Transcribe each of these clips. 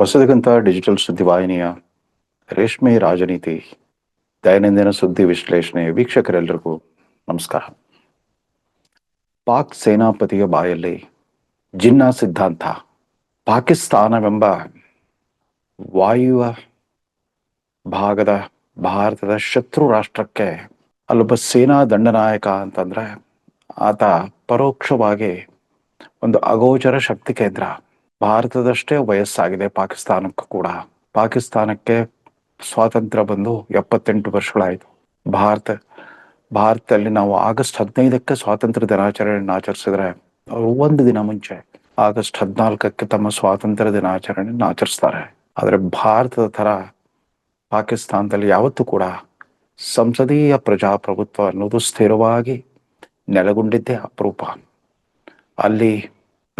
ಹೊಸದಕ್ಕಂತ digital ಸುದ್ದಿವಾಹಿನಿಯ ರೇಷ್ಮೆ ರಾಜನೀತಿ, ದೈನಂದಿನ ಸುದ್ದಿ ವಿಶ್ಲೇಷಣೆ ವೀಕ್ಷಕರೆಲ್ಲರಿಗೂ ನಮಸ್ಕಾರ. ಪಾಕ್ ಸೇನಾಪತಿಯ ಬಾಯಲ್ಲಿ ಜಿನ್ನಾ ಸಿದ್ಧಾಂತ, ಪಾಕಿಸ್ತಾನವೆಂಬ ವಾಯುವ ಭಾಗದ ಭಾರತದ ಶತ್ರು ರಾಷ್ಟ್ರಕ್ಕೆ ಅಲ್ಲೊಬ್ಬ ಸೇನಾ ದಂಡನಾಯಕ ಅಂತಂದ್ರೆ ಆತ ಪರೋಕ್ಷವಾಗಿ ಒಂದು ಅಗೋಚರ ಶಕ್ತಿ ಕೇಂದ್ರ. ಭಾರತದಷ್ಟೇ ವಯಸ್ಸಾಗಿದೆ ಪಾಕಿಸ್ತಾನಕ್ಕೂ ಕೂಡ. ಪಾಕಿಸ್ತಾನಕ್ಕೆ ಸ್ವಾತಂತ್ರ್ಯ ಬಂದು ಎಪ್ಪತ್ತೆಂಟು ವರ್ಷಗಳಾಯಿತು. ಭಾರತ, ಭಾರತದಲ್ಲಿ ನಾವು ಆಗಸ್ಟ್ ಹದಿನೈದಕ್ಕೆ ಸ್ವಾತಂತ್ರ್ಯ ದಿನಾಚರಣೆಯನ್ನು ಆಚರಿಸಿದ್ರೆ ಅವರು ಒಂದು ದಿನ ಮುಂಚೆ ಆಗಸ್ಟ್ ಹದಿನಾಲ್ಕಕ್ಕೆ ತಮ್ಮ ಸ್ವಾತಂತ್ರ್ಯ ದಿನಾಚರಣೆಯನ್ನು ಆಚರಿಸ್ತಾರೆ. ಆದರೆ ಭಾರತದ ಥರ ಪಾಕಿಸ್ತಾನದಲ್ಲಿ ಯಾವತ್ತೂ ಕೂಡ ಸಂಸದೀಯ ಪ್ರಜಾಪ್ರಭುತ್ವ ಅನ್ನೋದು ಸ್ಥಿರವಾಗಿ ನೆಲೆಗೊಂಡಿದ್ದೇ ಅಪರೂಪ. ಅಲ್ಲಿ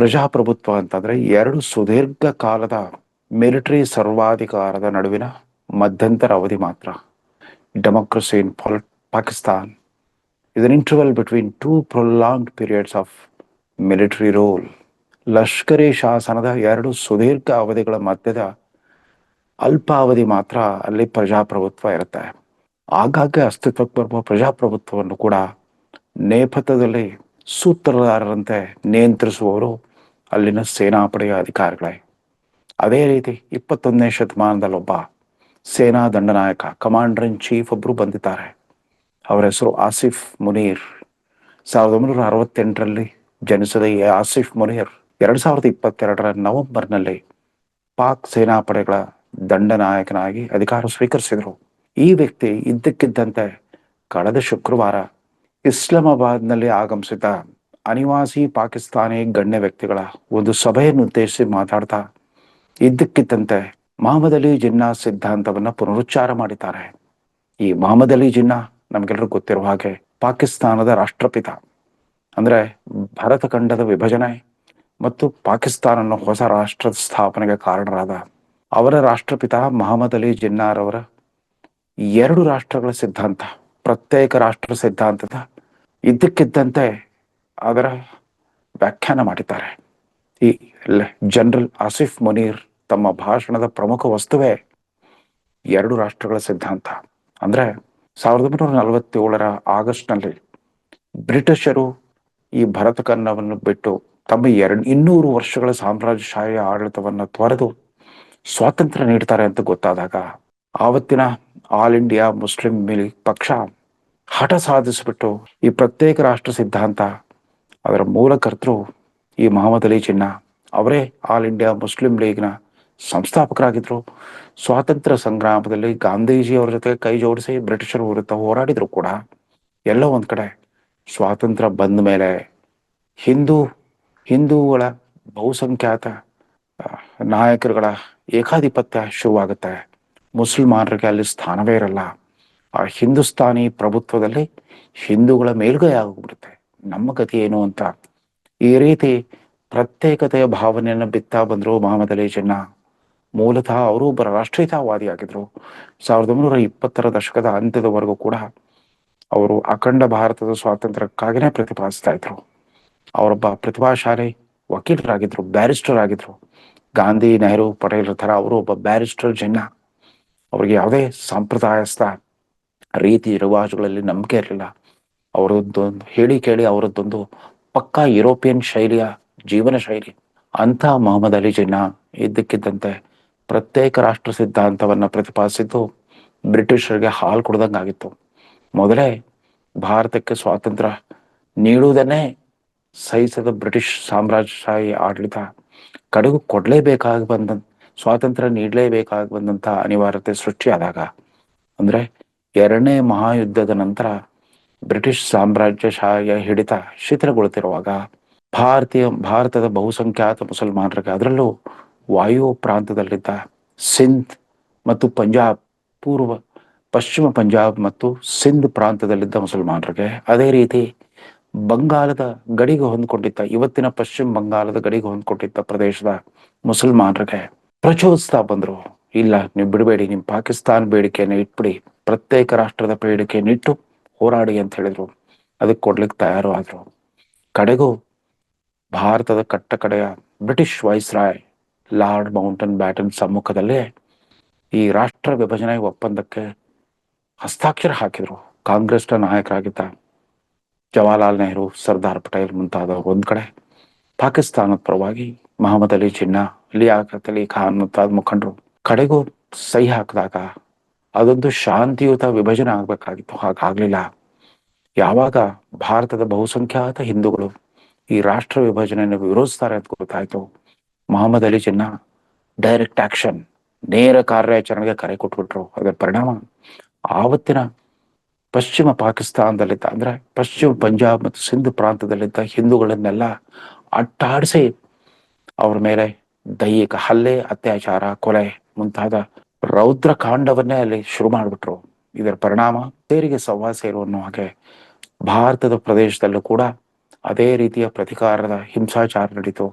ಪ್ರಜಾಪ್ರಭುತ್ವ ಅಂತಂದ್ರೆ ಎರಡು ಸುದೀರ್ಘ ಕಾಲದ ಮಿಲಿಟರಿ ಸರ್ವಾಧಿಕಾರದ ನಡುವಿನ ಮಧ್ಯಂತರ ಅವಧಿ ಮಾತ್ರ. Democracy in pal Pakistan is an interval between two prolong periods of military rule Lashkar ಶಾಸನದ ಎರಡು ಸುದೀರ್ಘ ಅವಧಿಗಳ ಮಧ್ಯದ ಅಲ್ಪಾವಧಿ ಮಾತ್ರ ಅಲ್ಲಿ ಪ್ರಜಾಪ್ರಭುತ್ವ ಇರುತ್ತೆ. ಆಗಾಗ್ಗೆ ಅಸ್ತಿತ್ವಕ್ಕೆ ಬರುವ ಪ್ರಜಾಪ್ರಭುತ್ವವನ್ನು ಕೂಡ ನೇಪಥ್ಯದಲ್ಲಿ ಸೂತ್ರಧಾರರಂತೆ ನಿಯಂತ್ರಿಸುವವರು ಅಲ್ಲಿನ ಸೇನಾಪಡೆಯ ಅಧಿಕಾರಿಗಳೇ. ಅದೇ ರೀತಿ ಇಪ್ಪತ್ತೊಂದನೇ ಶತಮಾನದಲ್ಲೊಬ್ಬ ಸೇನಾ ದಂಡನಾಯಕ ಕಮಾಂಡರ್ ಇನ್ ಚೀಫ್ ಒಬ್ರು ಬಂದಿದ್ದಾರೆ. ಅವರ ಹೆಸರು ಆಸಿಫ್ ಮುನೀರ್. ಸಾವಿರದ ಒಂಬೈನೂರ ಅರವತ್ತೆಂಟರಲ್ಲಿ ಜನಿಸಿದ ಈ ಆಸಿಫ್ ಮುನೀರ್ ಎರಡ್ ಸಾವಿರದ ಇಪ್ಪತ್ತೆರಡರ ನವೆಂಬರ್ನಲ್ಲಿ ಪಾಕ್ ಸೇನಾಪಡೆಗಳ ದಂಡನಾಯಕನಾಗಿ ಅಧಿಕಾರ ಸ್ವೀಕರಿಸಿದರು. ಈ ವ್ಯಕ್ತಿ ಇದ್ದಕ್ಕಿದ್ದಂತೆ ಕಳೆದ ಶುಕ್ರವಾರ ಇಸ್ಲಾಮಾಬಾದ್ನಲ್ಲಿ ಆಗಮಿಸಿದ ಅನಿವಾಸಿ ಪಾಕಿಸ್ತಾನಿ ಗಣ್ಯ ವ್ಯಕ್ತಿಗಳ ಒಂದು ಸಭೆಯನ್ನು ಉದ್ದೇಶಿಸಿ ಮಾತಾಡ್ತಾ ಇದ್ದಕ್ಕಿದ್ದಂತೆ ಮಹಮ್ಮದ್ ಅಲಿ ಜಿನ್ನಾ ಸಿದ್ಧಾಂತವನ್ನ ಪುನರುಚ್ಚಾರ ಮಾಡಿದ್ದಾರೆ. ಈ ಮಹಮ್ಮದ್ ಅಲಿ ಜಿನ್ನಾ ನಮಗೆಲ್ಲರೂ ಗೊತ್ತಿರುವ ಹಾಗೆ ಪಾಕಿಸ್ತಾನದ ರಾಷ್ಟ್ರಪಿತ. ಅಂದ್ರೆ ಭಾರತ ಖಂಡದ ವಿಭಜನೆ ಮತ್ತು ಪಾಕಿಸ್ತಾನ ಅನ್ನೋ ಹೊಸ ರಾಷ್ಟ್ರದ ಸ್ಥಾಪನೆಗೆ ಕಾರಣರಾದ ಅವರ ರಾಷ್ಟ್ರಪಿತ ಮಹಮ್ಮದ್ ಅಲಿ ಜಿನ್ನಾರವರ ಎರಡು ರಾಷ್ಟ್ರಗಳ ಸಿದ್ಧಾಂತ, ಪ್ರತ್ಯೇಕ ರಾಷ್ಟ್ರ ಸಿದ್ಧಾಂತದ ಇದ್ದಕ್ಕಿದ್ದಂತೆ ಅದರ ವ್ಯಾಖ್ಯಾನ ಮಾಡಿದ್ದಾರೆ. ಈ ಜನರಲ್ ಆಸಿಫ್ ಮುನೀರ್ ತಮ್ಮ ಭಾಷಣದ ಪ್ರಮುಖ ವಸ್ತುವೇ ಎರಡು ರಾಷ್ಟ್ರಗಳ ಸಿದ್ಧಾಂತ. ಅಂದ್ರೆ ಸಾವಿರದ ಒಂಬೈನೂರ ನಲವತ್ತೇಳರ ಆಗಸ್ಟ್ನಲ್ಲಿ ಬ್ರಿಟಿಷರು ಈ ಭರತ ಕನ್ನವನ್ನು ಬಿಟ್ಟು ತಮ್ಮ ಎರಡು, ಇನ್ನೂರು ವರ್ಷಗಳ ಸಾಮ್ರಾಜ್ಯಶಾಹಿ ಆಡಳಿತವನ್ನು ತೊರೆದು ಸ್ವಾತಂತ್ರ್ಯ ನೀಡ್ತಾರೆ ಅಂತ ಗೊತ್ತಾದಾಗ ಆವತ್ತಿನ ಆಲ್ ಇಂಡಿಯಾ ಮುಸ್ಲಿಂ ಪಕ್ಷ ಹಠ ಸಾಧಿಸಿಬಿಟ್ಟು ಈ ಪ್ರತ್ಯೇಕ ರಾಷ್ಟ್ರ ಸಿದ್ಧಾಂತ ಅದರ ಮೂಲಕರ್ತರು ಈ ಮಹಮ್ಮದ್ ಅಲಿ ಅವರೇ ಆಲ್ ಇಂಡಿಯಾ ಮುಸ್ಲಿಂ ಲೀಗ್ನ ಸಂಸ್ಥಾಪಕರಾಗಿದ್ದರು ಸ್ವಾತಂತ್ರ್ಯ ಸಂಗ್ರಾಮದಲ್ಲಿ ಗಾಂಧೀಜಿ ಅವರ ಜೊತೆ ಕೈ ಜೋಡಿಸಿ ಬ್ರಿಟಿಷರ ವಿರುದ್ಧ ಹೋರಾಡಿದ್ರು ಕೂಡ. ಎಲ್ಲೋ ಒಂದು ಕಡೆ ಸ್ವಾತಂತ್ರ್ಯ ಬಂದ ಮೇಲೆ ಹಿಂದೂ, ಹಿಂದೂಗಳ ಬಹುಸಂಖ್ಯಾತ ನಾಯಕರುಗಳ ಏಕಾಧಿಪತ್ಯ ಶುರುವಾಗುತ್ತೆ. ಮುಸಲ್ಮಾನರಿಗೆ ಅಲ್ಲಿ ಸ್ಥಾನವೇ ಇರಲ್ಲ. ಆ ಹಿಂದೂಸ್ತಾನಿ ಪ್ರಭುತ್ವದಲ್ಲಿ ಹಿಂದೂಗಳ ಮೇಲುಗೈ ಆಗೋಗ್ಬಿಡುತ್ತೆ. ನಮ್ಮ ಏನು ಅಂತ. ಈ ರೀತಿ ಪ್ರತ್ಯೇಕತೆಯ ಭಾವನೆಯನ್ನು ಬಿತ್ತಾ ಬಂದರು ಮಹಮ್ಮದ್ ಅಲಿ ಜಿನ್ನಾ ಮೂಲತಃ ಅವರು ರಾಷ್ಟ್ರೀಯತಾವಾದಿ ಆಗಿದ್ರು. ಸಾವಿರದ ಒಂಬೈನೂರ ಇಪ್ಪತ್ತರ ದಶಕದ ಅಂತ್ಯದವರೆಗೂ ಕೂಡ ಅವರು ಅಖಂಡ ಭಾರತದ ಸ್ವಾತಂತ್ರ್ಯಕ್ಕಾಗಿನೇ ಪ್ರತಿಪಾದಿಸ್ತಾ ಇದ್ರು. ಅವರೊಬ್ಬ ಪ್ರತಿಭಾಶಾಲಿ ವಕೀಲರಾಗಿದ್ರು ಬ್ಯಾರಿಸ್ಟರ್ ಆಗಿದ್ರು. ಗಾಂಧಿ ನೆಹರು ಪಟೇಲ್ ತರ ಅವರು ಒಬ್ಬ ಬ್ಯಾರಿಸ್ಟರ್ ಜನ್ನ ಅವ್ರಿಗೆ ಯಾವುದೇ ಸಂಪ್ರದಾಯಸ್ಥ ರೀತಿ ರಿವಾಜುಗಳಲ್ಲಿ ನಂಬಿಕೆ ಇರಲಿಲ್ಲ. ಅವರದ್ದೊಂದು ಹೇಳಿ ಕೇಳಿ ಅವರದ್ದೊಂದು ಪಕ್ಕಾ ಯುರೋಪಿಯನ್ ಶೈಲಿಯ ಜೀವನ ಶೈಲಿ. ಅಂತ ಮೊಹಮ್ಮದ್ ಅಲಿ ಜಿನ್ನಾ ಇದ್ದಕ್ಕಿದ್ದಂತೆ ಪ್ರತ್ಯೇಕ ರಾಷ್ಟ್ರ ಸಿದ್ಧಾಂತವನ್ನ ಪ್ರತಿಪಾದಿಸಿದ್ದು ಬ್ರಿಟಿಷರಿಗೆ ಹಾಲು ಕೊಡ್ದಂಗಾಗಿತ್ತು ಮೊದಲೇ ಭಾರತಕ್ಕೆ ಸ್ವಾತಂತ್ರ್ಯ ನೀಡುವುದನ್ನೇ ಸಹಿಸದ ಬ್ರಿಟಿಷ್ ಸಾಮ್ರಾಜ್ಯಶಾಹಿ ಆಡಳಿತ ಕಡೆಗೂ ಕೊಡಲೇಬೇಕಾಗಿ ಬಂದ ಸ್ವಾತಂತ್ರ್ಯ ನೀಡಲೇಬೇಕಾಗಿ ಬಂದಂತ ಅನಿವಾರ್ಯತೆ ಸೃಷ್ಟಿಯಾದಾಗ. ಅಂದ್ರೆ ಎರಡನೇ ಮಹಾಯುದ್ಧದ ನಂತರ ಬ್ರಿಟಿಷ್ ಸಾಮ್ರಾಜ್ಯಶಾಹಿಯ ಹಿಡಿತ ಶಿಥಿಲಗೊಳ್ತಿರುವಾಗ ಭಾರತೀಯ, ಭಾರತದ ಬಹುಸಂಖ್ಯಾತ ಮುಸಲ್ಮಾನರಿಗೆ ಅದರಲ್ಲೂ ವಾಯು ಪ್ರಾಂತದಲ್ಲಿದ್ದ ಸಿಂಧ್ ಮತ್ತು ಪಂಜಾಬ್, ಪೂರ್ವ, ಪಶ್ಚಿಮ ಪಂಜಾಬ್ ಮತ್ತು ಸಿಂಧ್ ಪ್ರಾಂತದಲ್ಲಿದ್ದ ಮುಸಲ್ಮಾನರಿಗೆ ಅದೇ ರೀತಿ ಬಂಗಾಲದ ಗಡಿಗೆ ಹೊಂದ್ಕೊಂಡಿದ್ದ, ಇವತ್ತಿನ ಪಶ್ಚಿಮ ಬಂಗಾಲದ ಗಡಿಗೆ ಹೊಂದ್ಕೊಂಡಿದ್ದ ಪ್ರದೇಶದ ಮುಸಲ್ಮಾನರಿಗೆ ಪ್ರಚೋದಿಸ್ತಾ ಬಂದರು. ಇಲ್ಲ, ನೀವು ಬಿಡಬೇಡಿ, ನಿಮ್ಮ ಪಾಕಿಸ್ತಾನ ಬೇಡಿಕೆಯನ್ನು ಇಟ್ಬಿಡಿ, ಪ್ರತ್ಯೇಕ ರಾಷ್ಟ್ರದ ಬೇಡಿಕೆಯನ್ನು ಇಟ್ಟು ಹೋರಾಡಿ ಅಂತ ಹೇಳಿದ್ರು. ಅದಕ್ಕೆ ಕೊಡ್ಲಿಕ್ಕೆ ತಯಾರು ಆದ್ರು ಕಡೆಗೂ ಭಾರತದ ಕಟ್ಟ ಕಡೆಯ British viceroy Lord Mountbatten ಸಮ್ಮುಖದಲ್ಲೇ ಈ ರಾಷ್ಟ್ರ ವಿಭಜನೆ ಒಪ್ಪಂದಕ್ಕೆ ಹಸ್ತಾಕ್ಷರ ಹಾಕಿದ್ರು. ಕಾಂಗ್ರೆಸ್ನ ನಾಯಕರಾಗಿದ್ದ ಜವಾಹರ್ಲಾಲ್ ನೆಹರು, ಸರ್ದಾರ್ ಪಟೇಲ್ ಮುಂತಾದವರು ಒಂದ್ ಕಡೆ. ಪಾಕಿಸ್ತಾನದ ಪರವಾಗಿ ಮಹಮ್ಮದ್ ಅಲಿ ಜಿನ್ನಾ ಲಿಯಾಕತ್ ಅಲಿ ಖಾನ್ ಮುಂತಾದ ಮುಖಂಡರು ಕಡೆಗೂ ಸಹಿ ಹಾಕಿದಾಗ ಅದೊಂದು ಶಾಂತಿಯುತ ವಿಭಜನೆ ಆಗ್ಬೇಕಾಗಿತ್ತು. ಹಾಗಾಗ್ಲಿಲ್ಲ. ಯಾವಾಗ ಭಾರತದ ಬಹುಸಂಖ್ಯಾತ ಹಿಂದೂಗಳು ಈ ರಾಷ್ಟ್ರ ವಿಭಜನೆಯನ್ನು ವಿರೋಧಿಸ್ತಾರೆ ಅಂತ ಗೊತ್ತಾಯ್ತು. ಮೊಹಮ್ಮದ್ ಅಲಿ ಜಿನ್ನಾ ಡೈರೆಕ್ಟ್ ಆಕ್ಷನ್ ನೇರ ಕಾರ್ಯಾಚರಣೆಗೆ ಕರೆ ಕೊಟ್ಬಿಟ್ರು. ಅದರ ಪರಿಣಾಮ ಆವತ್ತಿನ ಪಶ್ಚಿಮ ಪಾಕಿಸ್ತಾನದಲ್ಲಿದ್ದ ಅಂದ್ರೆ ಪಶ್ಚಿಮ ಪಂಜಾಬ್ ಮತ್ತು ಸಿಂಧ್ ಪ್ರಾಂತದಲ್ಲಿದ್ದ ಹಿಂದೂಗಳನ್ನೆಲ್ಲ ಅಟ್ಟಾಡಿಸಿ ಅವ್ರ ಮೇಲೆ ದೈಹಿಕ ಹಲ್ಲೆ, ಅತ್ಯಾಚಾರ, ಕೊಲೆ ಮುಂತಾದ ರೌದ್ರ ಕಾಂಡವನ್ನೇ ಅಲ್ಲಿ ಶುರು ಮಾಡಿಬಿಟ್ರು. ಇದರ ಪರಿಣಾಮ ತೇರಿಗೆ ಸಂವಾದ ಸೇರು ಅನ್ನೋ ಹಾಗೆ ಭಾರತದ ಪ್ರದೇಶದಲ್ಲೂ ಕೂಡ ಅದೇ ರೀತಿಯ ಪ್ರತಿಕಾರದ ಹಿಂಸಾಚಾರ ನಡೀತು.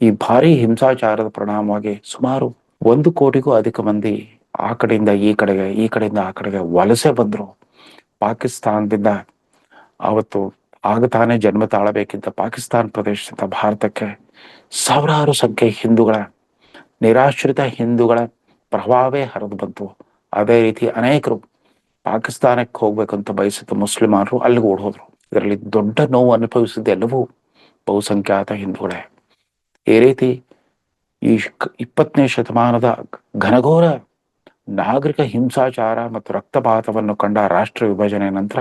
ಈ ಭಾರಿ ಹಿಂಸಾಚಾರದ ಪರಿಣಾಮವಾಗಿ ಸುಮಾರು ಒಂದು ಕೋಟಿಗೂ ಅಧಿಕ ಮಂದಿ ಆ ಕಡೆಯಿಂದ ಈ ಕಡೆಗೆ, ಈ ಕಡೆಯಿಂದ ಆ ಕಡೆಗೆ ವಲಸೆ ಬಂದ್ರು. ಪಾಕಿಸ್ತಾನದಿಂದ ಅವತ್ತು ಆಗ ತಾನೇ ಜನ್ಮ ತಾಳಬೇಕಿದ್ದ ಪಾಕಿಸ್ತಾನ ಪ್ರದೇಶದಿಂದ ಭಾರತಕ್ಕೆ ಸಾವಿರಾರು ಸಂಖ್ಯೆ ಹಿಂದೂಗಳ, ನಿರಾಶ್ರಿತ ಹಿಂದೂಗಳ ಪ್ರಭಾವವೇ ಹರಿದು ಬಂತು. ಅದೇ ರೀತಿ ಅನೇಕರು ಪಾಕಿಸ್ತಾನಕ್ಕೆ ಹೋಗ್ಬೇಕಂತ ಬಯಸಿದ ಮುಸ್ಲಿಮರು ಅಲ್ಲಿಗೆ ಓಡ್ ಇದರಲ್ಲಿ ದೊಡ್ಡ ನೋವು ಅನುಭವಿಸಿದ ಎಲ್ಲವೂ ಬಹುಸಂಖ್ಯಾತ ಹಿಂದೂಗಳೇ. ಈ ರೀತಿ ಈ ಇಪ್ಪತ್ತನೇ ಶತಮಾನದ ಘನಘೋರ ನಾಗರಿಕ ಹಿಂಸಾಚಾರ ಮತ್ತು ರಕ್ತಪಾತವನ್ನು ಕಂಡ ರಾಷ್ಟ್ರ ವಿಭಜನೆ ನಂತರ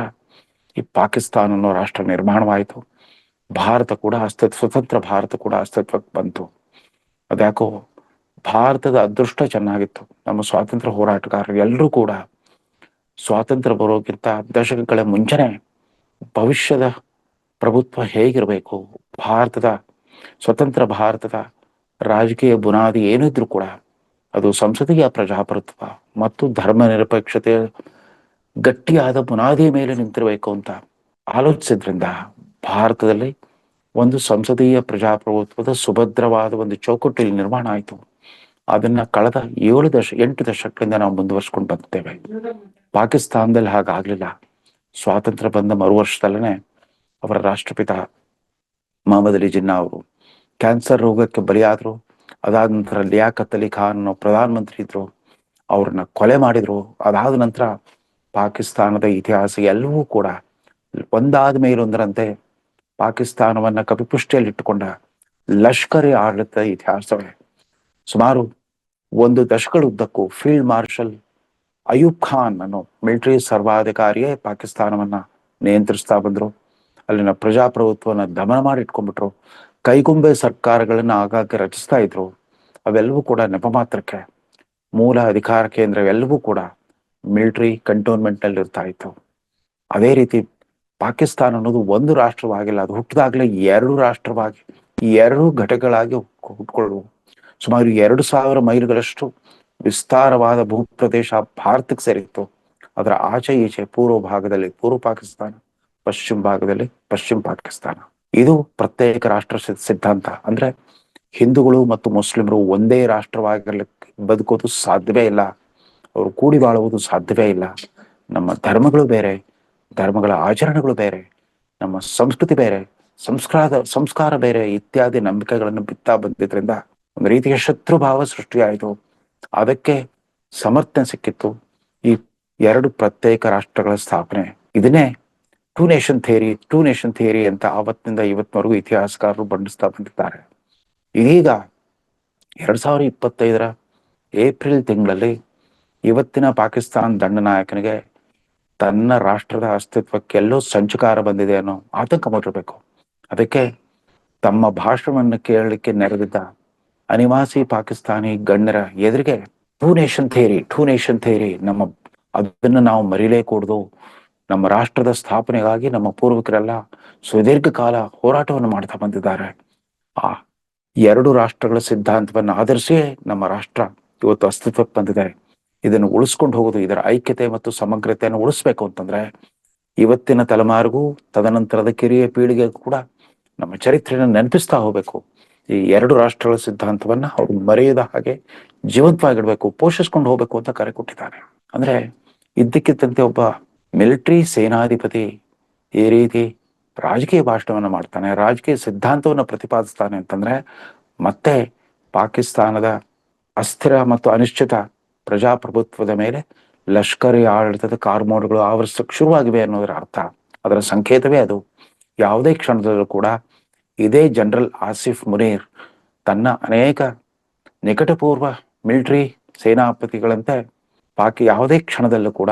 ಈ ಪಾಕಿಸ್ತಾನ ಅನ್ನೋ ರಾಷ್ಟ್ರ ನಿರ್ಮಾಣವಾಯಿತು. ಭಾರತ ಕೂಡ ಅಸ್ತಿತ್ವ, ಸ್ವತಂತ್ರ ಭಾರತ ಕೂಡ ಅಸ್ತಿತ್ವಕ್ಕೆ ಬಂತು. ಅದ್ಯಾಕೋ ಭಾರತದ ಅದೃಷ್ಟ ಚೆನ್ನಾಗಿತ್ತು. ನಮ್ಮ ಸ್ವಾತಂತ್ರ್ಯ ಹೋರಾಟಗಾರರು ಎಲ್ಲರೂ ಕೂಡ ಸ್ವಾತಂತ್ರ್ಯ ಬರೋಕ್ಕಿಂತ ದಶಕಗಳ ಮುಂಚೆನೆ ಭವಿಷ್ಯದ ಪ್ರಭುತ್ವ ಹೇಗಿರಬೇಕು, ಭಾರತದ, ಸ್ವತಂತ್ರ ಭಾರತದ ರಾಜಕೀಯ ಬುನಾದಿ ಏನಿದ್ರು ಕೂಡ ಅದು ಸಂಸದೀಯ ಪ್ರಜಾಪ್ರಭುತ್ವ ಮತ್ತು ಧರ್ಮ ನಿರಪೇಕ್ಷತೆ ಗಟ್ಟಿಯಾದ ಬುನಾದಿಯ ಮೇಲೆ ನಿಂತಿರಬೇಕು ಅಂತ ಆಲೋಚಿಸಿದ್ರಿಂದ ಭಾರತದಲ್ಲಿ ಒಂದು ಸಂಸದೀಯ ಪ್ರಜಾಪ್ರಭುತ್ವದ ಸುಭದ್ರವಾದ ಒಂದು ಚೌಕಟ್ಟು ನಿರ್ಮಾಣ ಆಯಿತು. ಅದನ್ನ ಕಳೆದ ಏಳು ದಶ, ಎಂಟು ದಶಕದಿಂದ ನಾವು ಮುಂದುವರ್ಸ್ಕೊಂಡು ಬಂದಿದ್ದೇವೆ. ಪಾಕಿಸ್ತಾನದಲ್ಲಿ ಹಾಗಾಗ್ಲಿಲ್ಲ. ಸ್ವಾತಂತ್ರ್ಯ ಬಂದ ಮರು ವರ್ಷದಲ್ಲೇ ಅವರ ರಾಷ್ಟ್ರಪಿತ ಮೊಹಮ್ಮದ್ ಅಲಿ ಜಿನ್ನಾ ಅವರು ಕ್ಯಾನ್ಸರ್ ರೋಗಕ್ಕೆ ಬಲಿಯಾದ್ರು. ಅದಾದ ನಂತರ ಲಿಯಾಕತ್ ಅಲಿ ಖಾನ್ ಅನ್ನೋ ಪ್ರಧಾನಮಂತ್ರಿ ಇದ್ರು. ಅವ್ರನ್ನ ಕೊಲೆ ಮಾಡಿದ್ರು. ಅದಾದ ನಂತರ ಪಾಕಿಸ್ತಾನದ ಇತಿಹಾಸ ಎಲ್ಲವೂ ಕೂಡ ಒಂದಾದ ಮೇಲೊಂದರಂತೆ ಪಾಕಿಸ್ತಾನವನ್ನ ಕಪಿಪುಷ್ಟಿಯಲ್ಲಿ ಇಟ್ಟುಕೊಂಡ ಲಷ್ಕರಿ ಆಡಳಿತ ಇತಿಹಾಸವೇ. ಸುಮಾರು ಒಂದು ದಶಕದುದ್ದಕ್ಕೂ ಫೀಲ್ಡ್ ಮಾರ್ಷಲ್ ಅಯೂಬ್ ಖಾನ್ ಅನ್ನೋ ಮಿಲಿಟರಿ ಸರ್ವಾಧಿಕಾರಿಯೇ ಪಾಕಿಸ್ತಾನವನ್ನ ನಿಯಂತ್ರಿಸ್ತಾ ಬಂದರು. ಅಲ್ಲಿನ ಪ್ರಜಾಪ್ರಭುತ್ವನ ದಮನ ಮಾಡಿ ಇಟ್ಕೊಂಡ್ಬಿಟ್ರು ಕೈಗುಂಬೆ ಸರ್ಕಾರಗಳನ್ನ ಆಗಾಗ್ಗೆ ರಚಿಸ್ತಾ ಇದ್ರು. ಅವೆಲ್ಲವೂ ಕೂಡ ನೆಪ ಮಾತ್ರಕ್ಕೆ ಮೂಲ ಅಧಿಕಾರ ಕೇಂದ್ರ ಎಲ್ಲವೂ ಕೂಡ ಮಿಲಿಟರಿ ಕಂಟೋನ್ಮೆಂಟ್ ಅಲ್ಲಿ ಇರ್ತಾ ಇತ್ತು. ಅದೇ ರೀತಿ ಪಾಕಿಸ್ತಾನ ಅನ್ನೋದು ಒಂದು ರಾಷ್ಟ್ರವಾಗಿಲ್ಲ, ಅದು ಹುಟ್ಟಿದಾಗಲೇ ಎರಡು ರಾಷ್ಟ್ರವಾಗಿ ಎರಡು ಘಟಕಗಳಾಗಿ ಹುಟ್ಕೊಳ್ಳುವು ಸುಮಾರು ಎರಡು ಸಾವಿರ ಮೈಲುಗಳಷ್ಟು ವಿಸ್ತಾರವಾದ ಭೂಪ್ರದೇಶ ಭಾರತಕ್ಕೆ ಸೇರಿತ್ತು. ಅದರ ಆಚೆ ಈಚೆ ಪೂರ್ವ ಭಾಗದಲ್ಲಿ, ಪೂರ್ವ ಪಾಕಿಸ್ತಾನ, ಪಶ್ಚಿಮ ಭಾಗದಲ್ಲಿ ಪಶ್ಚಿಮ ಪಾಕಿಸ್ತಾನ. ಇದು ಪ್ರತ್ಯೇಕ ರಾಷ್ಟ್ರ ಸಿದ್ಧಾಂತ. ಅಂದ್ರೆ ಹಿಂದೂಗಳು ಮತ್ತು ಮುಸ್ಲಿಮರು ಒಂದೇ ರಾಷ್ಟ್ರವಾಗಿರ್ಲಿಕ್ಕೆ ಬದುಕೋದು ಸಾಧ್ಯವೇ ಇಲ್ಲ. ಅವರು ಕೂಡಿ ಬಾಳುವುದು ಸಾಧ್ಯವೇ ಇಲ್ಲ. ನಮ್ಮ ಧರ್ಮಗಳು ಬೇರೆ, ಧರ್ಮಗಳ ಆಚರಣೆಗಳು ಬೇರೆ, ನಮ್ಮ ಸಂಸ್ಕೃತಿ ಬೇರೆ ಸಂಸ್ಕಾರ ಸಂಸ್ಕಾರ ಬೇರೆ ಇತ್ಯಾದಿ ನಂಬಿಕೆಗಳನ್ನು ಬಿತ್ತಾ ಬಂದಿದ್ರಿಂದ ಒಂದು ರೀತಿಯ ಶತ್ರು ಭಾವ ಸೃಷ್ಟಿಯಾಯಿತು. ಅದಕ್ಕೆ ಸಮರ್ಥನೆ ಸಿಕ್ಕಿತ್ತು. ಈ ಎರಡು ಪ್ರತ್ಯೇಕ ರಾಷ್ಟ್ರಗಳ ಸ್ಥಾಪನೆ. ಇದನ್ನೇ two nation theory two nation theory ಅಂತ ಆವತ್ತಿನಿಂದ ಇವತ್ತಿನವರೆಗೂ ಇತಿಹಾಸಕಾರರು ಬಂಡಿಸ್ತಾ ಬಂದಿದ್ದಾರೆ. ಇದೀಗ ಎರಡ್ ಸಾವಿರದ ಇಪ್ಪತ್ತೈದರ ಏಪ್ರಿಲ್ ತಿಂಗಳಲ್ಲಿ ಇವತ್ತಿನ ಪಾಕಿಸ್ತಾನ ದಂಡನಾಯಕನಿಗೆ ತನ್ನ ರಾಷ್ಟ್ರದ ಅಸ್ತಿತ್ವಕ್ಕೆಲ್ಲೋ ಸಂಚಕಾರ ಬಂದಿದೆ ಅನ್ನೋ ಆತಂಕ ಮಾಡಿರ್ಬೇಕು. ಅದಕ್ಕೆ ತಮ್ಮ ಭಾಷಣವನ್ನು ಕೇಳಲಿಕ್ಕೆ ನೆರೆದಿದ್ದ ಅನಿವಾಸಿ ಪಾಕಿಸ್ತಾನಿ ಗಣ್ಯರ ಎದುರಿಗೆ two nation theory two nation theory ನಮ್ಮ ಅದನ್ನು ನಾವು ಮರೀಲೇ ಕೂಡದು ನಮ್ಮ ರಾಷ್ಟ್ರದ ಸ್ಥಾಪನೆಗಾಗಿ ನಮ್ಮ ಪೂರ್ವಿಕರೆಲ್ಲ ಸುದೀರ್ಘ ಕಾಲ ಹೋರಾಟವನ್ನು ಮಾಡ್ತಾ ಬಂದಿದ್ದಾರೆ. ಆ ಎರಡು ರಾಷ್ಟ್ರಗಳ ಸಿದ್ಧಾಂತವನ್ನು ಆಧರಿಸಿಯೇ ನಮ್ಮ ರಾಷ್ಟ್ರ ಇವತ್ತು ಅಸ್ತಿತ್ವಕ್ಕೆ ಬಂದಿದೆ. ಇದನ್ನು ಉಳಿಸ್ಕೊಂಡು ಹೋಗೋದು, ಇದರ ಐಕ್ಯತೆ ಮತ್ತು ಸಮಗ್ರತೆಯನ್ನು ಉಳಿಸ್ಬೇಕು ಅಂತಂದ್ರೆ ಇವತ್ತಿನ ತಲೆಮಾರಿಗೂ ತದನಂತರದ ಕಿರಿಯ ಪೀಳಿಗೆಗೂ ಕೂಡ ನಮ್ಮ ಚರಿತ್ರೆಯನ್ನು ನೆನಪಿಸ್ತಾ ಹೋಗ್ಬೇಕು. ಈ ಎರಡು ರಾಷ್ಟ್ರಗಳ ಸಿದ್ಧಾಂತವನ್ನ ಅವರು ಮರೆಯದ ಹಾಗೆ ಜೀವಂತವಾಗಿಡ್ಬೇಕು, ಪೋಷಿಸ್ಕೊಂಡು ಹೋಗ್ಬೇಕು ಅಂತ ಕರೆ ಕೊಟ್ಟಿದ್ದಾರೆ. ಅಂದ್ರೆ ಇದ್ದಕ್ಕಿದ್ದಂತೆ ಒಬ್ಬ ಮಿಲಿಟರಿ ಸೇನಾಧಿಪತಿ ಈ ರೀತಿ ರಾಜಕೀಯ ಭಾಷಣವನ್ನ ಮಾಡ್ತಾನೆ, ರಾಜಕೀಯ ಸಿದ್ಧಾಂತವನ್ನ ಪ್ರತಿಪಾದಿಸ್ತಾನೆ ಅಂತಂದ್ರೆ ಮತ್ತೆ ಪಾಕಿಸ್ತಾನದ ಅಸ್ಥಿರ ಮತ್ತು ಅನಿಶ್ಚಿತ ಪ್ರಜಾಪ್ರಭುತ್ವದ ಮೇಲೆ ಲಷ್ಕರಿ ಆಡಳಿತದ ಕಾರ್ಮೋಡ್ಗಳು ಆವರಿಸಕ್ಕೆ ಶುರುವಾಗಿವೆ ಅನ್ನೋದರ ಅರ್ಥ. ಅದರ ಸಂಕೇತವೇ ಅದು. ಯಾವುದೇ ಕ್ಷಣದಲ್ಲೂ ಕೂಡ ಇದೇ ಜನರಲ್ ಆಸಿಫ್ ಮುನೀರ್ ತನ್ನ ಅನೇಕ ನಿಕಟಪೂರ್ವ ಮಿಲಿಟರಿ ಸೇನಾಪತಿಗಳಂತೆ ಪಾಕಿ ಯಾವುದೇ ಕ್ಷಣದಲ್ಲೂ ಕೂಡ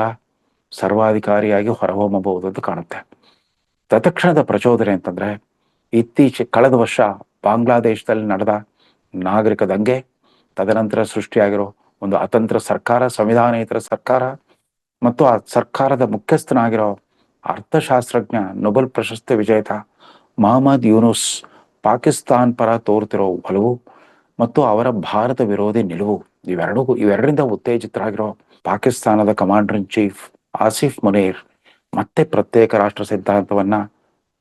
ಸರ್ವಾಧಿಕಾರಿಯಾಗಿ ಹೊರಹೊಮ್ಮಬಹುದು ಅಂತ ಕಾಣುತ್ತೆ. ತತ್ಕ್ಷಣದ ಪ್ರಚೋದನೆ ಅಂತಂದ್ರೆ ಇತ್ತೀಚೆ ಕಳೆದ ವರ್ಷ ಬಾಂಗ್ಲಾದೇಶದಲ್ಲಿ ನಡೆದ ನಾಗರಿಕ ದಂಗೆ, ತದನಂತರ ಸೃಷ್ಟಿಯಾಗಿರೋ ಒಂದು ಅತಂತ್ರ ಸರ್ಕಾರ, ಸಂವಿಧಾನೇತರ ಸರ್ಕಾರ ಮತ್ತು ಆ ಸರ್ಕಾರದ ಮುಖ್ಯಸ್ಥನಾಗಿರೋ ಅರ್ಥಶಾಸ್ತ್ರಜ್ಞ ನೊಬೆಲ್ ಪ್ರಶಸ್ತಿ ವಿಜೇತ ಮಹಮ್ಮದ್ ಯೂನುಸ್ ಪಾಕಿಸ್ತಾನ್ ಪರ ತೋರ್ತಿರೋ ಒಲವು ಮತ್ತು ಅವರ ಭಾರತ ವಿರೋಧಿ ನಿಲುವು. ಇವೆರಡೂ, ಇವೆರಡರಿಂದ ಉತ್ತೇಜಿತರಾಗಿರೋ ಪಾಕಿಸ್ತಾನದ commander in chief Asif Munir ಮತ್ತೆ ಪ್ರತ್ಯೇಕ ರಾಷ್ಟ್ರ ಸಿದ್ಧಾಂತವನ್ನ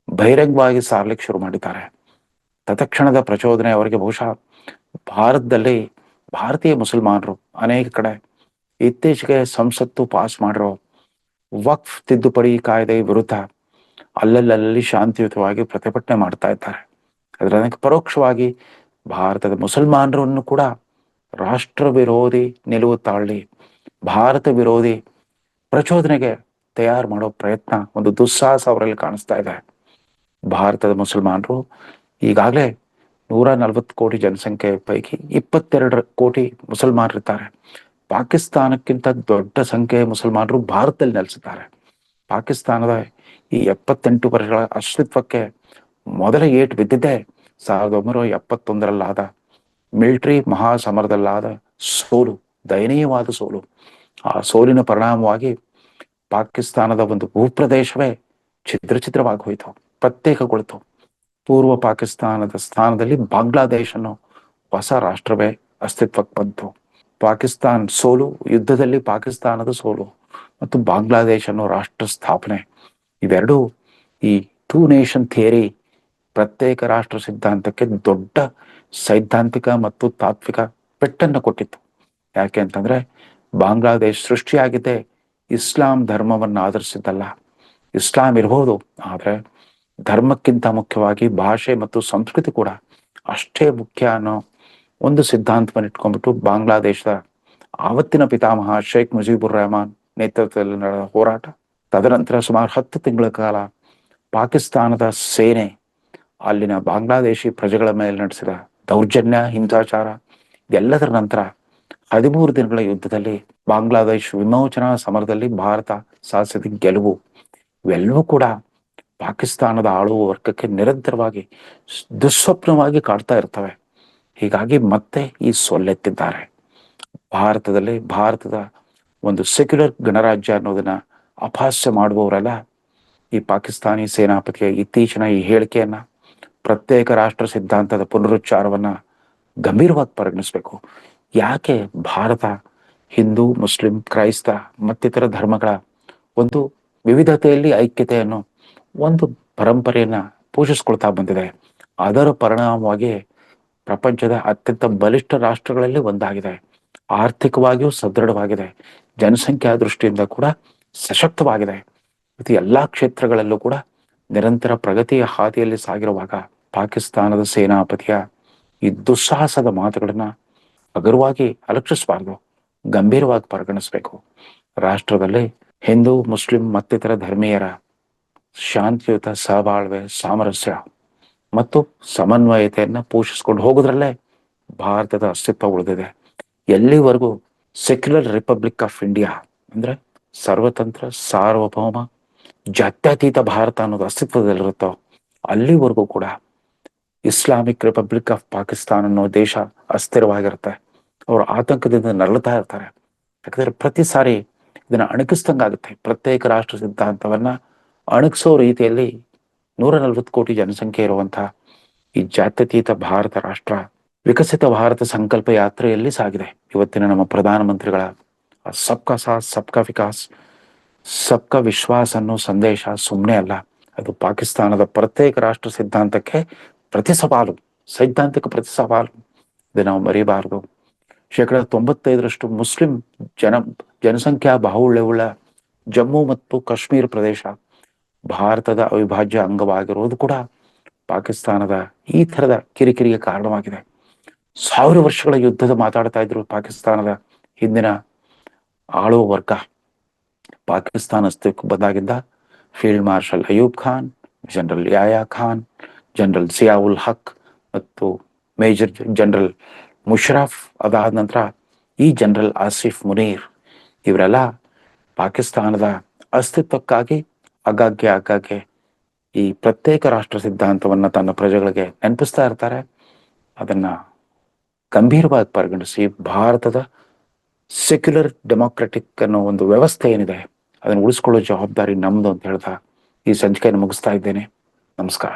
ಬಹಿರಂಗವಾಗಿ ಸಾರ್ಲಿಕ್ಕೆ ಶುರು ಮಾಡಿದ್ದಾರೆ. ತತ್ಕ್ಷಣದ ಪ್ರಚೋದನೆ ಅವರಿಗೆ ಬಹುಶಃ ಭಾರತದಲ್ಲಿ ಭಾರತೀಯ ಮುಸಲ್ಮಾನರು ಅನೇಕ ಕಡೆ ಇತ್ತೀಚೆಗೆ ಸಂಸತ್ತು ಪಾಸ್ ಮಾಡಿರೋ ವಕ್ಫ್ ತಿದ್ದುಪಡಿ ಕಾಯ್ದೆ ವಿರುದ್ಧ ಅಲ್ಲಲ್ಲಿ ಶಾಂತಿಯುತವಾಗಿ ಪ್ರತಿಭಟನೆ ಮಾಡ್ತಾ ಇದ್ದಾರೆ. ಅದರ ಪರೋಕ್ಷವಾಗಿ ಭಾರತದ ಮುಸಲ್ಮಾನರನ್ನು ಕೂಡ ರಾಷ್ಟ್ರ ವಿರೋಧಿ ನಿಲುವು ತಾಳಿ, ಭಾರತ ವಿರೋಧಿ ಪ್ರಚೋದನೆಗೆ ತಯಾರು ಮಾಡೋ ಪ್ರಯತ್ನ ಒಂದು ದುಸ್ಸಾಹಸ ಅವರಲ್ಲಿ ಕಾಣಿಸ್ತಾ ಇದೆ. ಭಾರತದ ಮುಸಲ್ಮಾನರು ಈಗಾಗಲೇ ನೂರ ನಲವತ್ತು ಕೋಟಿ ಜನಸಂಖ್ಯೆ ಪೈಕಿ ಇಪ್ಪತ್ತೆರಡು ಕೋಟಿ ಮುಸಲ್ಮಾನರಿದ್ದಾರೆ. ಪಾಕಿಸ್ತಾನಕ್ಕಿಂತ ದೊಡ್ಡ ಸಂಖ್ಯೆಯ ಮುಸಲ್ಮಾನರು ಭಾರತದಲ್ಲಿ ನೆಲೆಸಿದ್ದಾರೆ. ಪಾಕಿಸ್ತಾನದ ಈ ಎಪ್ಪತ್ತೆಂಟು ವರ್ಷಗಳ ಅಸ್ತಿತ್ವಕ್ಕೆ ಮೊದಲ ಏಟು ಬಿದ್ದಿದ್ದೆ. ಸಾವಿರದ ಒಂಬೈನೂರ ಎಪ್ಪತ್ತೊಂದರಲ್ಲಾದ ಮಿಲಿಟರಿ ಮಹಾಸಮರದಲ್ಲಾದ ಸೋಲು, ದಯನೀಯವಾದ ಸೋಲು. ಆ ಸೋಲಿನ ಪರಿಣಾಮವಾಗಿ ಪಾಕಿಸ್ತಾನದ ಒಂದು ಭೂಪ್ರದೇಶವೇ ಛಿದ್ರ ಛಿದ್ರವಾಗಿ ಹೋಯಿತು, ಪ್ರತ್ಯೇಕಗೊಳಿತು. ಪೂರ್ವ ಪಾಕಿಸ್ತಾನದ ಸ್ಥಾನದಲ್ಲಿ ಬಾಂಗ್ಲಾದೇಶ ಅನ್ನೋ ಹೊಸ ರಾಷ್ಟ್ರವೇ ಅಸ್ತಿತ್ವಕ್ಕೆ ಬಂತು. ಪಾಕಿಸ್ತಾನ್ ಸೋಲು, ಯುದ್ಧದಲ್ಲಿ ಪಾಕಿಸ್ತಾನದ ಸೋಲು ಮತ್ತು ಬಾಂಗ್ಲಾದೇಶ ಅನ್ನೋ ರಾಷ್ಟ್ರ ಸ್ಥಾಪನೆ ಇವೆರಡೂ ಈ ಟೂ ನೇಷನ್ ಥಿಯರಿ ಪ್ರತ್ಯೇಕ ರಾಷ್ಟ್ರ ಸಿದ್ಧಾಂತಕ್ಕೆ ದೊಡ್ಡ ಸೈದ್ಧಾಂತಿಕ ಮತ್ತು ತಾತ್ವಿಕ ಪೆಟ್ಟನ್ನು ಕೊಟ್ಟಿತ್ತು. ಯಾಕೆ ಅಂತಂದ್ರೆ ಬಾಂಗ್ಲಾದೇಶ್ ಸೃಷ್ಟಿಯಾಗಿದೆ, ಇಸ್ಲಾಂ ಧರ್ಮವನ್ನು ಆಧರಿಸಿದ್ದಲ್ಲ. ಇಸ್ಲಾಂ ಇರಬಹುದು ಆದ್ರೆ ಧರ್ಮಕ್ಕಿಂತ ಮುಖ್ಯವಾಗಿ ಭಾಷೆ ಮತ್ತು ಸಂಸ್ಕೃತಿ ಕೂಡ ಅಷ್ಟೇ ಮುಖ್ಯ ಅನ್ನೋ ಒಂದು ಸಿದ್ಧಾಂತವನ್ನು ಇಟ್ಕೊಂಡ್ಬಿಟ್ಟು ಬಾಂಗ್ಲಾದೇಶದ ಆವತ್ತಿನ ಪಿತಾಮಹ ಶೇಖ್ ಮುಜೀಬುರ್ ರೆಹಮಾನ್ ನೇತೃತ್ವದಲ್ಲಿ ನಡೆದ ಹೋರಾಟ. ತದನಂತರ ಸುಮಾರು ಹತ್ತು ತಿಂಗಳ ಕಾಲ ಪಾಕಿಸ್ತಾನದ ಸೇನೆ ಅಲ್ಲಿನ ಬಾಂಗ್ಲಾದೇಶಿ ಪ್ರಜೆಗಳ ಮೇಲೆ ನಡೆಸಿದ ದೌರ್ಜನ್ಯ, ಹಿಂಸಾಚಾರ ಎಲ್ಲದರ ನಂತರ ಹದಿಮೂರು ದಿನಗಳ ಯುದ್ಧದಲ್ಲಿ ಬಾಂಗ್ಲಾದೇಶ್ ವಿಮೋಚನಾ ಸಮರದಲ್ಲಿ ಭಾರತ ಸಾಧಿಸಿದ ಗೆಲುವು. ಇವೆಲ್ಲವೂ ಕೂಡ ಪಾಕಿಸ್ತಾನದ ಆಳುವ ವರ್ಗಕ್ಕೆ ನಿರಂತರವಾಗಿ ದುಸ್ವಪ್ನವಾಗಿ ಕಾಡ್ತಾ ಇರ್ತವೆ. ಹೀಗಾಗಿ ಮತ್ತೆ ಈ ಸೊಲ್ಲೆತ್ತಿದ್ದಾರೆ. ಭಾರತದಲ್ಲಿ ಭಾರತದ ಒಂದು ಸೆಕ್ಯುಲರ್ ಗಣರಾಜ್ಯ ಅನ್ನೋದನ್ನ ಅಪಹಾಸ್ಯ ಮಾಡುವವರೆಲ್ಲ. ಈ ಪಾಕಿಸ್ತಾನಿ ಸೇನಾಪತಿಯ ಇತ್ತೀಚಿನ ಈ ಹೇಳಿಕೆಯನ್ನ ಪ್ರತ್ಯೇಕ ರಾಷ್ಟ್ರ ಸಿದ್ಧಾಂತದ ಪುನರುಚ್ಚಾರವನ್ನ ಗಂಭೀರವಾಗಿ ಪರಿಗಣಿಸಬೇಕು. ಯಾಕೆ ಭಾರತ, ಹಿಂದೂ, ಮುಸ್ಲಿಂ, ಕ್ರೈಸ್ತ ಮತ್ತಿತರ ಧರ್ಮಗಳ ಒಂದು ವಿವಿಧತೆಯಲ್ಲಿ ಐಕ್ಯತೆಯನ್ನು ಒಂದು ಪರಂಪರೆಯನ್ನ ಪೂಜಿಸ್ಕೊಳ್ತಾ ಬಂದಿದೆ. ಅದರ ಪರಿಣಾಮವಾಗಿ ಪ್ರಪಂಚದ ಅತ್ಯಂತ ಬಲಿಷ್ಠ ರಾಷ್ಟ್ರಗಳಲ್ಲಿ ಒಂದಾಗಿದೆ. ಆರ್ಥಿಕವಾಗಿಯೂ ಸದೃಢವಾಗಿದೆ. ಜನಸಂಖ್ಯಾ ದೃಷ್ಟಿಯಿಂದ ಕೂಡ ಸಶಕ್ತವಾಗಿದೆ. ಪ್ರತಿ ಎಲ್ಲಾ ಕ್ಷೇತ್ರಗಳಲ್ಲೂ ಕೂಡ ನಿರಂತರ ಪ್ರಗತಿಯ ಹಾದಿಯಲ್ಲಿ ಸಾಗಿರುವಾಗ ಪಾಕಿಸ್ತಾನದ ಸೇನಾಪತಿಯ ಈ ದುಸ್ಸಾಹಸದ ಮಾತುಗಳನ್ನ ಹಗುರವಾಗಿ ಅಲಕ್ಷಿಸಬಾರ್ದು, ಗಂಭೀರವಾಗಿ ಪರಿಗಣಿಸಬೇಕು. ರಾಷ್ಟ್ರದಲ್ಲಿ ಹಿಂದೂ, ಮುಸ್ಲಿಂ ಮತ್ತಿತರ ಧರ್ಮೀಯರ ಶಾಂತಿಯುತ ಸಹಬಾಳ್ವೆ, ಸಾಮರಸ್ಯ ಮತ್ತು ಸಮನ್ವಯತೆಯನ್ನ ಪೋಷಿಸಿಕೊಂಡು ಹೋಗೋದ್ರಲ್ಲೇ ಭಾರತದ ಅಸ್ತಿತ್ವ ಉಳಿದಿದೆ. ಎಲ್ಲಿವರೆಗೂ ಸೆಕ್ಯುಲರ್ ರಿಪಬ್ಲಿಕ್ ಆಫ್ ಇಂಡಿಯಾ ಅಂದ್ರೆ ಸರ್ವತಂತ್ರ, ಸಾರ್ವಭೌಮ, ಜಾತ್ಯತೀತ ಭಾರತ ಅನ್ನೋದು ಅಸ್ತಿತ್ವದಲ್ಲಿರುತ್ತೋ ಅಲ್ಲಿವರೆಗೂ ಕೂಡ ಇಸ್ಲಾಮಿಕ್ ರಿಪಬ್ಲಿಕ್ ಆಫ್ ಪಾಕಿಸ್ತಾನ್ ಅನ್ನೋ ದೇಶ ಅಸ್ಥಿರವಾಗಿರುತ್ತೆ. ಅವರು ಆತಂಕದಿಂದ ನರಳುತ್ತಾ ಇರ್ತಾರೆ. ಯಾಕಂದ್ರೆ ಪ್ರತಿ ಸಾರಿ ಇದನ್ನ ಅಣಕಿಸ್ದಂಗಾಗುತ್ತೆ. ಪ್ರತ್ಯೇಕ ರಾಷ್ಟ್ರ ಸಿದ್ಧಾಂತವನ್ನ ಅಣಗಿಸೋ ರೀತಿಯಲ್ಲಿ ನೂರ ನಲ್ವತ್ತು ಕೋಟಿ ಜನಸಂಖ್ಯೆ ಇರುವಂತಹ ಈ ಜಾತ್ಯತೀತ ಭಾರತ ರಾಷ್ಟ್ರ ವಿಕಸಿತ ಭಾರತ ಸಂಕಲ್ಪ ಯಾತ್ರೆಯಲ್ಲಿ ಸಾಗಿದೆ. ಇವತ್ತಿನ ನಮ್ಮ ಪ್ರಧಾನಮಂತ್ರಿಗಳ ಸಬ್ಕಾ ಸಾಥ್, ಸಬ್ಕಾ ವಿಕಾಸ್, ಸಬ್ಕಾ ವಿಶ್ವಾಸ ಅನ್ನೋ ಸಂದೇಶ ಸುಮ್ಮನೆ ಅಲ್ಲ. ಅದು ಪಾಕಿಸ್ತಾನದ ಪ್ರತ್ಯೇಕ ರಾಷ್ಟ್ರ ಸಿದ್ಧಾಂತಕ್ಕೆ ಪ್ರತಿ ಸವಾಲು ಸೈದ್ಧಾಂತಿಕ ಪ್ರತಿ ಸವಾಲು ಇದು ನಾವು ಮರಿಬಾರದು. ಶೇಕಡ ತೊಂಬತ್ತೈದರಷ್ಟು ಮುಸ್ಲಿಂ ಜನ, ಜನಸಂಖ್ಯಾ ಬಾಹುಳ್ಯವುಳ್ಳ ಜಮ್ಮು ಮತ್ತು ಕಾಶ್ಮೀರ ಪ್ರದೇಶ ಭಾರತದ ಅವಿಭಾಜ್ಯ ಅಂಗವಾಗಿರುವುದು ಕೂಡ ಪಾಕಿಸ್ತಾನದ ಈ ತರದ ಕಿರಿಕಿರಿಗೆ ಕಾರಣವಾಗಿದೆ. ಸಾವಿರ ವರ್ಷಗಳ ಯುದ್ಧದ ಮಾತಾಡ್ತಾ ಇದ್ರು ಪಾಕಿಸ್ತಾನದ ಹಿಂದಿನ ಆಳುವ ವರ್ಗ. ಪಾಕಿಸ್ತಾನ ಅಸ್ತಿತ್ವಕ್ಕೆ ಬಂದಾಗಿದ್ದ field marshal Ayub Khan, general Yahya Khan, general Ziaul Haq ಮತ್ತು ಮೇಜರ್ ಜನರಲ್ ಮುಷರಫ್ ಅದಾದ ನಂತರ ಈ ಜನರಲ್ ಆಸಿಫ್ ಮುನೀರ್ ಇವರೆಲ್ಲ ಪಾಕಿಸ್ತಾನದ ಅಸ್ತಿತ್ವಕ್ಕಾಗಿ ಆಗಾಗ್ಗೆ ಆಗಾಗ್ಗೆ ಈ ಪ್ರತ್ಯೇಕ ರಾಷ್ಟ್ರ ಸಿದ್ಧಾಂತವನ್ನ ತನ್ನ ಪ್ರಜೆಗಳಿಗೆ ನೆನಪಿಸ್ತಾ ಇರ್ತಾರೆ. ಅದನ್ನ ಗಂಭೀರವಾಗಿ ಪರಿಗಣಿಸಿ ಭಾರತದ ಸೆಕ್ಯುಲರ್ ಡೆಮೋಕ್ರೆಟಿಕ್ ಅನ್ನೋ ಒಂದು ವ್ಯವಸ್ಥೆ ಏನಿದೆ, ಅದನ್ನು ಉಳಿಸ್ಕೊಳ್ಳೋ ಜವಾಬ್ದಾರಿ ನಮ್ದು ಅಂತ ಹೇಳ್ತಾ ಈ ಸಂಚಿಕೆಯನ್ನು ಮುಗಿಸ್ತಾ ಇದ್ದೇನೆ. ನಮಸ್ಕಾರ.